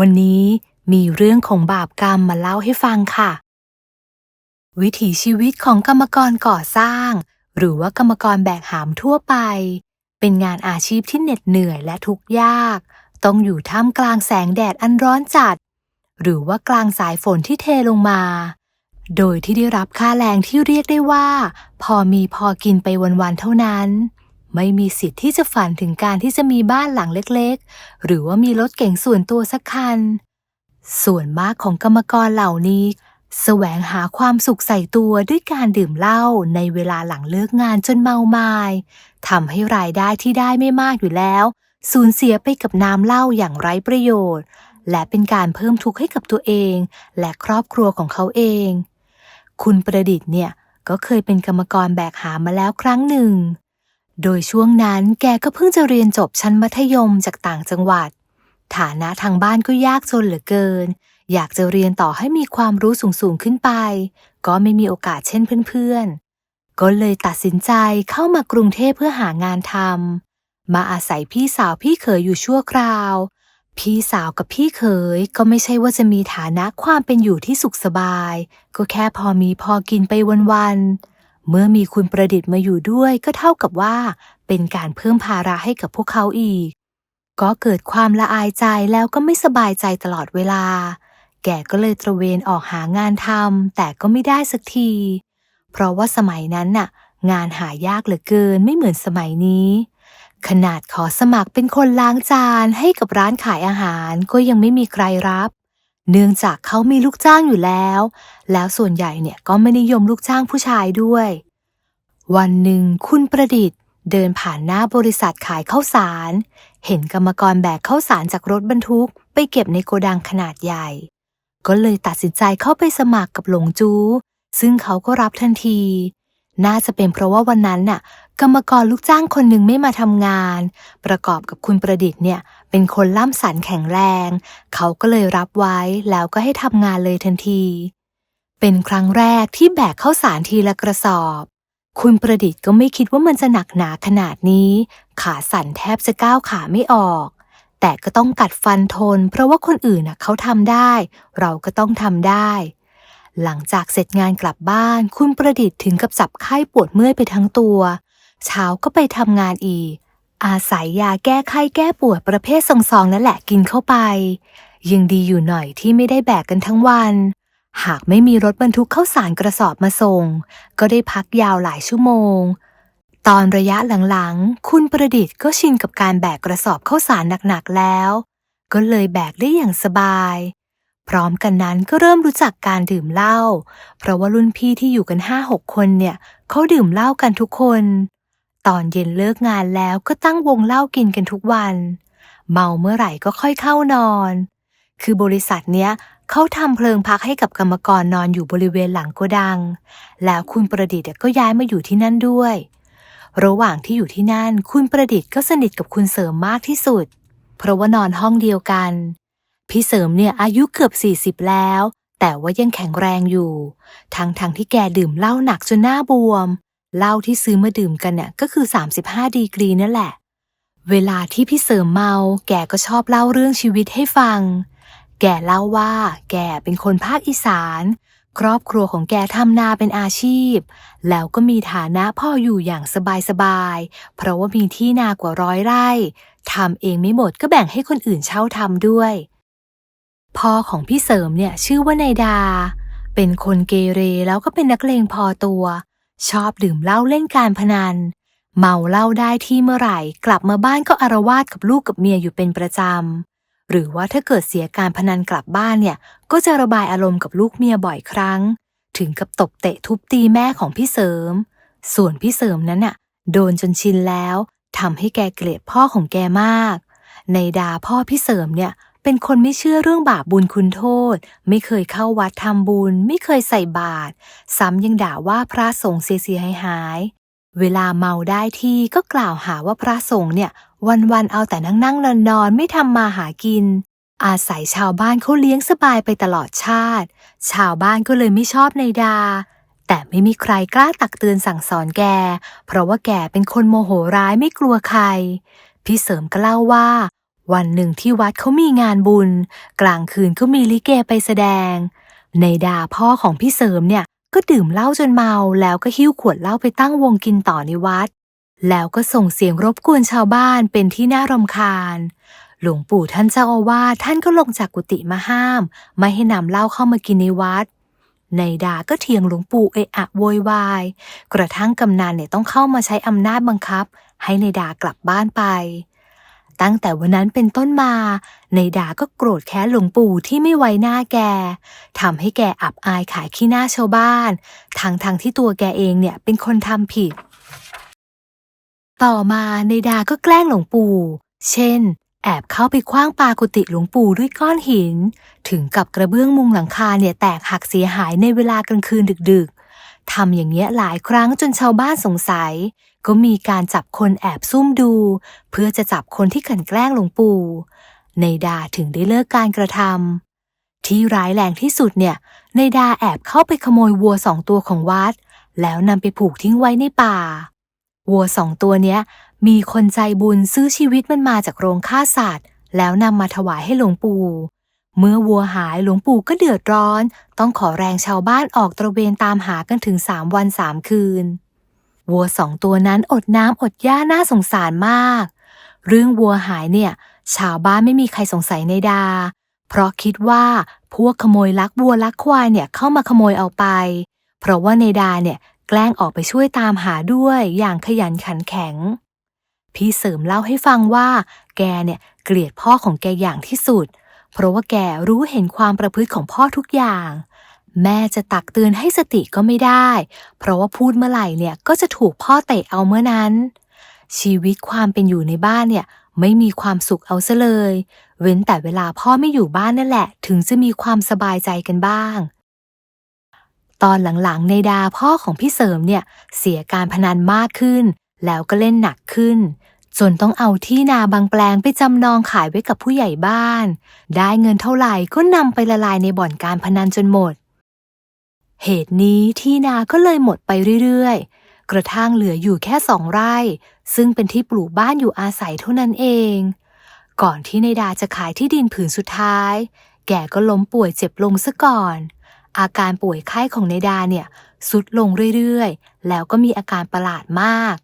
วันนี้มีเรื่องของบาปกรรมมาเล่าให้ฟังค่ะ วิถีชีวิตของกรรมกรก่อสร้าง หรือว่ากรรมกรแบกหามทั่วไป เป็นงานอาชีพที่เหน็ดเหนื่อยและทุกข์ยาก ต้องอยู่ท่ามกลางแสงแดดอันร้อนจัด หรือว่ากลางสายฝนที่เทลงมา โดยที่ได้รับค่าแรงที่เรียกได้ว่า พอมีพอกินไปวันๆเท่านั้น ไม่มีสิทธิ์ที่จะฝันถึงการที่จะมีบ้านหลังเล็กๆ หรือว่ามีรถเก๋งส่วนตัวสักคัน ส่วนมากของกรรมกรเหล่านี้แสวงหาความสุขใส่ตัวด้วยการดื่มเหล้าในเวลาหลังเลิกงานจนเมามายทำให้รายได้ที่ได้ไม่มากอยู่แล้ว สูญเสียไปกับน้ำเหล้าอย่างไร้ประโยชน์ และเป็นการเพิ่มทุกข์ให้กับตัวเอง และครอบครัวของเขาเอง คุณประดิษฐ์เนี่ยก็เคยเป็นกรรมกรแบกหามมาแล้วครั้งหนึ่ง โดยช่วงนั้นแกก็เพิ่งจะเรียนจบชั้นมัธยมจากต่างจังหวัด ฐานะทางบ้านก็ยากจนเหลือเกิน อยากจะเรียนต่อให้มีความรู้สูงๆขึ้นไป ก็ไม่มีโอกาสเช่นเพื่อนๆ ก็เลยตัดสินใจเข้ามากรุงเทพเพื่อหางานทำมาอาศัยพี่สาวพี่เขยอยู่ชั่วคราว พี่สาวกับพี่เขยก็ไม่ใช่ว่าจะมีฐานะความเป็นอยู่ที่สุขสบาย ก็แค่พอมีพอกินไปวันๆ เมื่อมีคุณประดิษฐ์มาอยู่ด้วยก็เท่ากับว่า เป็นการเพิ่มภาระให้กับพวกเขาอีก ก็เกิดความละอายใจแล้วก็ไม่สบายใจตลอดเวลา แกก็เลยตระเวนออกหางานทำแต่ก็ไม่ได้สักที เพราะว่าสมัยนั้นน่ะ งานหายากเหลือเกินไม่เหมือนสมัยนี้ ขนาดขอสมัครเป็นคนล้างจานให้กับร้านขายอาหารก็ยังไม่มีใครรับ เนื่องจากเขามีลูกจ้างอยู่แล้ว แล้วส่วนใหญ่เนี่ยก็ไม่นิยมลูกจ้างผู้ชายด้วย วันหนึ่งคุณประดิษฐ์ เดินผ่านหน้าบริษัทขายข้าวสาร เห็นกรรมกรแบกข้าวสารจากรถบรรทุก ไปเก็บในโกดังขนาดใหญ่ ก็เลยตัดสินใจเข้าไปสมัครกับหลงจูซึ่งเขาก็รับทันที น่าจะเป็นเพราะว่าวันนั้นน่ะ กรรมกรลูกจ้างคนหนึ่งไม่มาทำงาน ประกอบกับคุณประดิษฐ์เนี่ย เป็นคนล่ำสันแข็งแรง เขาก็เลยรับไว้แล้วก็ให้ทำงานเลยทันที เป็นครั้งแรกที่แบกข้าวสารทีละกระสอบ คุณประดิษฐ์ก็ไม่คิดว่ามันจะหนักหนาขนาดนี้ ขาสั่นแทบจะก้าวขาไม่ออก แต่ก็ต้องกัดฟันทน เพราะว่าคนอื่นน่ะเขาทำได้ เราก็ต้องทำได้ หลังจากเสร็จงานกลับบ้าน คุณประดิษฐ์ถึงกับจับไข้ปวดเมื่อยไปทั้งตัว เช้าก็ไปทำงานอีก อาศัยยาแก้ไข้แก้ปวดประเภทซองๆนั่นแหละกินเข้าไป ยังดีอยู่หน่อยที่ไม่ได้แบกกันทั้งวัน หากไม่มีรถบรรทุกเข้าสารกระสอบมาส่ง ก็ได้พักยาวหลายชั่วโมง ตอนระยะหลังๆ คุณประดิษฐ์ก็ชินกับการแบกกระสอบเข้าสารหนักๆแล้ว ก็เลยแบกได้อย่างสบาย พร้อมกันนั้นก็เริ่มรู้จักการดื่มเหล้าเพราะว่ารุ่นพี่ที่อยู่กันห้าหกคนเนี่ยเขาดื่มเหล้ากันทุกคน ตอนเย็นเลิกงานแล้วก็ตั้งวงเล้ากินกันทุกวัน เมาเมื่อไหร่ก็ค่อยเข้านอน คือบริษัทเนี้ยเขาทำเพลิงพักให้กับกรรมกรนอนอยู่บริเวณหลังโกดัง แล้วคุณประดิษฐ์ก็ย้ายมาอยู่ที่นั่นด้วย ระหว่างที่อยู่ที่นั่น คุณประดิษฐ์ก็สนิทกับคุณเสริมมากที่สุด เพราะว่านอนห้องเดียวกัน พี่เสริมเนี่ยอายุเกือบ 40 แล้ว แต่ว่ายังแข็งแรงอยู่ ทั้งๆทที่แกดื่มเหล้าหนักจนหน้าบวม เหล้าที่ซื้อมาดื่มกันเนี่ยก็คือ 35 ดีกรีนั่นแหละ เวลาที่พี่เสริมเมา แกก็ชอบเล่าเรื่องชีวิตให้ฟัง แกเล่าว่า แกเป็นคนภาคอีสาน ครอบครัวของแกทำนาเป็นอาชีพ แล้วก็มีฐานะพ่ออยู่อย่างสบายๆ เพราะว่ามีที่นากว่าร้อยไร่ทำเองไม่หมดก็แบ่งให้คนอื่นเช่าทำด้วย พ่อของพี่เสริมเนี่ยชื่อว่านายดา เป็นคนเกเรแล้วก็เป็นนักเลงพอตัว ชอบดื่มเหล้าเล่นการพนัน เมาเหล้าได้ที่เมื่อไหร่ กลับมาบ้านก็อารวาสกับลูกกับเมียอยู่เป็นประจำ หรือว่าถ้าเกิดเสียการพนันกลับบ้านเนี่ย ก็จะระบายอารมณ์กับลูกเมียบ่อยครั้ง ถึงกับตบเตะทุบตีแม่ของพี่เสริม ส่วนพี่เสริมนั้นน่ะ โดนจนชินแล้วทำให้แกเกลียดพ่อของแกมาก ในดาพ่อพี่เสริมเนี่ย เป็นคนไม่เชื่อเรื่องบาปบุญคุณโทษ ไม่เคยเข้าวัดทำบุญ ไม่เคยใส่บาตรซ้ำยังด่าว่าพระสงฆ์เสียหายหาย เวลาเมาได้ที่ก็กล่าวหาว่าพระสงฆ์เนี่ย วันๆเอาแต่นั่งนั่งนอนนอนไม่ทำมาหากิน อาศัยชาวบ้านเขาเลี้ยงสบายไปตลอดชาติ ชาวบ้านก็เลยไม่ชอบในดา แต่ไม่มีใครกล้าตักเตือนสั่งสอนแก เพราะว่าแกเป็นคนโมโหร้ายไม่กลัวใคร พี่เสริมก็เล่าว่า วันหนึ่งที่วัดเขามีงานบุญ กลางคืนก็มีลิเกไปแสดง ในดาพ่อของพี่เสริมเนี่ยก็ดื่มเหล้าจนเมาแล้วก็หิ้วขวดเหล้าไปตั้งวงกินต่อในวัด แล้วก็ส่งเสียงรบกวนชาวบ้านเป็นที่น่ารำคาญ หลวงปู่ท่านเจ้าอาวาสท่านก็ลงจากกุฏิมาห้าม ไม่ให้นำเหล้าเข้ามากินในวัดในดาก็เถียงหลวงปู่เอะอะโวยวาย กระทั่งกำนันเนี่ยต้องเข้ามาใช้อำนาจบังคับ ให้ในดากลับบ้านไป ตั้งแต่วันนั้นเป็นต้นมา ในดาก็โกรธแค้นหลวงปู่ที่ไม่ไว้หน้าแกทำให้แกอับอายขายขี้หน้าชาวบ้านทางทางที่ตัวแกเองเนี่ยเป็นคนทำผิด ต่อมาในดาก็แกล้งหลวงปู่ เช่น แอบเข้าไปคว้างปากุฏิหลวงปู่ด้วยก้อนหิน ถึงกับกระเบื้องมุงหลังคาเนี่ยแตกหักเสียหายในเวลากลางคืนดึกๆ ทำอย่างเงี้ยหลายครั้งจนชาวบ้านสงสัย ก็มีการจับคนแอบซุ่มดู เพื่อจะจับคนที่กลันแกล้งหลวงปู่ ในดาถึงได้เลิกการกระทำที่ร้ายแรงที่สุดเนี่ยในดาแอบเข้าไปขโมยวัวสองตัวของวัด แล้วนำไปผูกทิ้งไว้ในป่า วัวสองตัวเนี้ย มีคนใจบุญซื้อชีวิตมันมาจากโรงฆ่าสัตว์ แล้วนำมาถวายให้หลวงปู่ เมื่อวัวหายหลวงปู่ก็เดือดร้อน ต้องขอแรงชาวบ้านออกตระเวนตามหากันถึงสามวันสามคืน วัวสองตัวนั้นอดน้ำอดหญ้าน่าสงสารมาก เรื่องวัวหายเนี่ย ชาวบ้านไม่มีใครสงสัยในดา เพราะคิดว่าพวกขโมยลักวัวลักควายเนี่ยเข้ามาขโมยเอาไป เพราะว่าในดาเนี่ยแกล้งออกไปช่วยตามหาด้วยอย่างขยันขันแข็ง พี่เสริมเล่าให้ฟังว่า แกเนี่ยเกลียดพ่อของแกอย่างที่สุดเเพราะว่าแกรู้เห็นความประพฤติของพ่อทุกอย่าง แม่จะตักเตือนให้สติก็ไม่ได้ เพราะว่าพูดเมื่อไหร่เนี่ยก็จะถูกพ่อเตะเอาเมื่อนั้น ชีวิตความเป็นอยู่ในบ้านเนี่ยไม่มีความสุขเอาซะเลย เว้นแต่เวลาพ่อไม่อยู่บ้านนั่นแหละ ถึงจะมีความสบายใจกันบ้าง ตอนหลังๆ ในดาพ่อของพี่เสริมเนี่ยเสียการพนันมากขึ้น แล้วก็เล่นหนักขึ้น จนต้องเอาที่นาบางแปลงไปจำนองขายไว้กับผู้ใหญ่บ้าน ได้เงินเท่าไหร่ก็นำไปละลายในบ่อนการพนันจนหมด เหตุนี้ที่นาก็เลยหมดไปเรื่อยๆ กระทั่งเหลืออยู่แค่สองไร่ ซึ่งเป็นที่ปลูกบ้านอยู่อาศัยเท่านั้นเอง ก่อนที่ในดาจะขายที่ดินผืนสุดท้าย แกก็ล้มป่วยเจ็บลงซะก่อน อาการป่วยไข้ของในดาเนี่ยสุดลงเรื่อยๆ แล้วก็มีอาการประหลาดมาก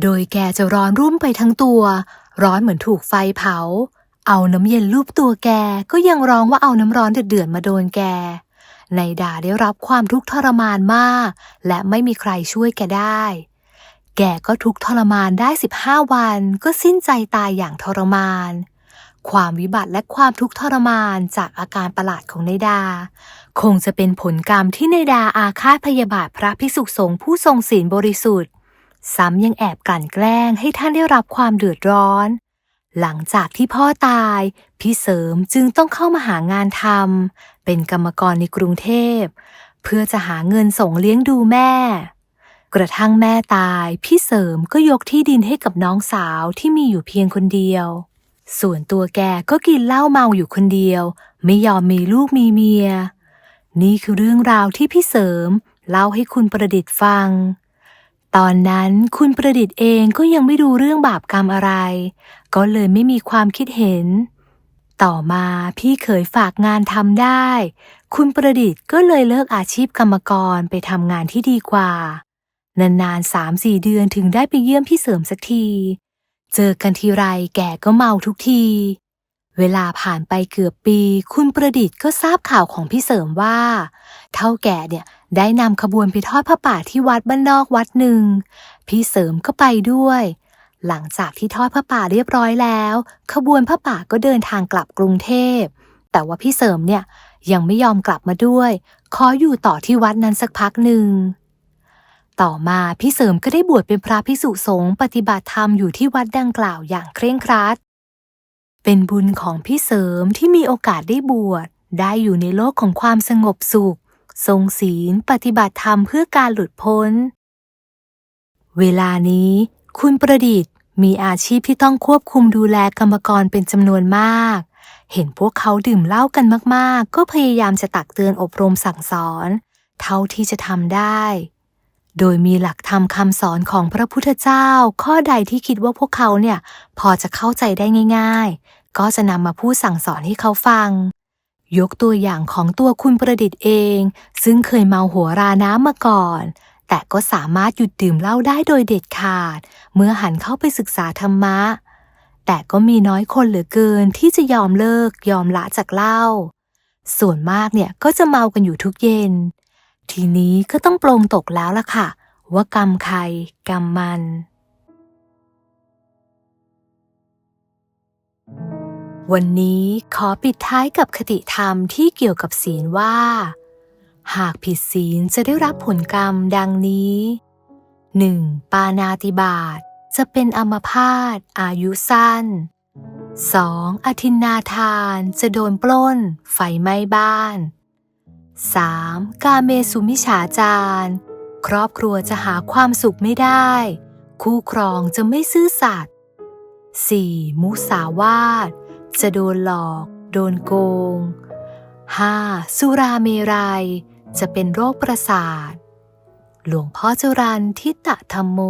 โดยแกจะร้อนรุ่มไปทั้งตัว ร้อนเหมือนถูกไฟเผา เอาน้ำเย็นลูบตัวแกก็ยังร้องว่าเอาน้ำร้อนเดือดๆมาโดนแกในดาได้รับความทุกข์ทรมานมาก และไม่มีใครช่วยแกได้ แกก็ทุกข์ทรมานได้ 15 วัน ก็สิ้นใจตายอย่างทรมาน ความวิบัติและความทุกข์ทรมานจากอาการประหลาดของในดา คงจะเป็นผลกรรมที่ในดาอาฆาตพยาบาทพระภิกษุสงฆ์ผู้ทรงศีลบริสุทธิ์ ซ้ำยังแอบกลั่นแกล้งให้ท่านได้รับความเดือดร้อน หลังจากที่พ่อตาย พี่เสริมจึงต้องเข้ามาหางานทำเป็นกรรมกรในกรุงเทพ เพื่อจะหาเงินส่งเลี้ยงดูแม่ กระทั่งแม่ตาย พี่เสริมก็ยกที่ดินให้กับน้องสาวที่มีอยู่เพียงคนเดียว ส่วนตัวแกก็กินเหล้าเมาอยู่คนเดียว ไม่ยอมมีลูกมีเมีย นี่คือเรื่องราวที่พี่เสริมเล่าให้คุณประดิษฐ์ฟัง ตอนนั้นคุณประดิษฐ์เองก็ยังไม่รู้เรื่องบาปกรรมอะไร ก็เลยไม่มีความคิดเห็น ต่อมาพี่เขยฝากงานทำได้ คุณประดิษฐ์ก็เลยเลิกอาชีพกรรมกรไปทำงานที่ดีกว่า นานๆสามสี่เดือนถึงได้ไปเยี่ยมพี่เสริมสักที เจอกันทีไรแกก็เมาทุกที เวลาผ่านไปเกือบปี คุณประดิษฐ์ก็ทราบข่าวของพี่เสริมว่า เท่าแก่เนี่ยได้นำขบวนไปทอดผ้าป่าที่วัดบ้านนอกวัดหนึ่ง พี่เสริมก็ไปด้วย หลังจากที่ทอดผ้าป่าเรียบร้อยแล้ว ขบวนผ้าป่าก็เดินทางกลับกรุงเทพ แต่ว่าพี่เสริมเนี่ยยังไม่ยอมกลับมาด้วย ขออยู่ต่อที่วัดนั้นสักพักหนึ่ง ต่อมาพี่เสริมก็ได้บวชเป็นพระภิกษุสงฆ์ปฏิบัติธรรมอยู่ที่วัดดังกล่าวอย่างเคร่งครัด เป็นบุญของพี่เสริมที่มีโอกาสได้บวชได้อยู่ในโลกของความสงบสุข ทรงศีลปฏิบัติธรรมเพื่อการหลุดพ้น เวลานี้ คุณประดิษฐ์มีอาชีพที่ต้องควบคุมดูแลกรรมกรเป็นจำนวนมาก เห็นพวกเขาดื่มเหล้ากันมากๆ ก็พยายามจะตักเตือนอบรมสั่งสอน เท่าที่จะทำได้ โดยมีหลักธรรมคำสอนของพระพุทธเจ้า ข้อใดที่คิดว่าพวกเขาเนี่ยพอจะเข้าใจได้ง่าย ๆ ก็จะนำมาพูดสั่งสอนให้เขาฟัง ยกตัวอย่างของตัวคุณประดิษฐ์เอง ซึ่งเคยเมาหัวราน้ำมาก่อน แต่ก็สามารถหยุดดื่มเหล้าได้โดยเด็ดขาด เมื่อหันเข้าไปศึกษาธรรมะ แต่ก็มีน้อยคนเหลือเกินที่จะยอมเลิกยอมละจากเหล้าส่วนมากเนี่ยก็จะเมากันอยู่ทุกเย็น ทีนี้ก็ต้องปลงตกแล้วล่ะค่ะ ว่ากรรมใครกรรมมัน วันนี้ขอปิดท้ายกับคติธรรมที่เกี่ยวกับศีลว่า หากผิดศีลจะได้รับผลกรรมดังนี้ 1. ปานาติบาตจะเป็นอัมพาตอายุสั้น 2. อทินนาทานจะโดนปล้น ไฟไหม้บ้าน 3. กาเมสุมิฉาจารครอบครัวจะหาความสุขไม่ได้ คู่ครองจะไม่ซื่อสัตย์ 4. มุสาวาท จะโดนหลอก โดนโกง 5. สุราเมรัย จะเป็นโรคประสาท หลวงพ่อจรันทิตะธรรมโม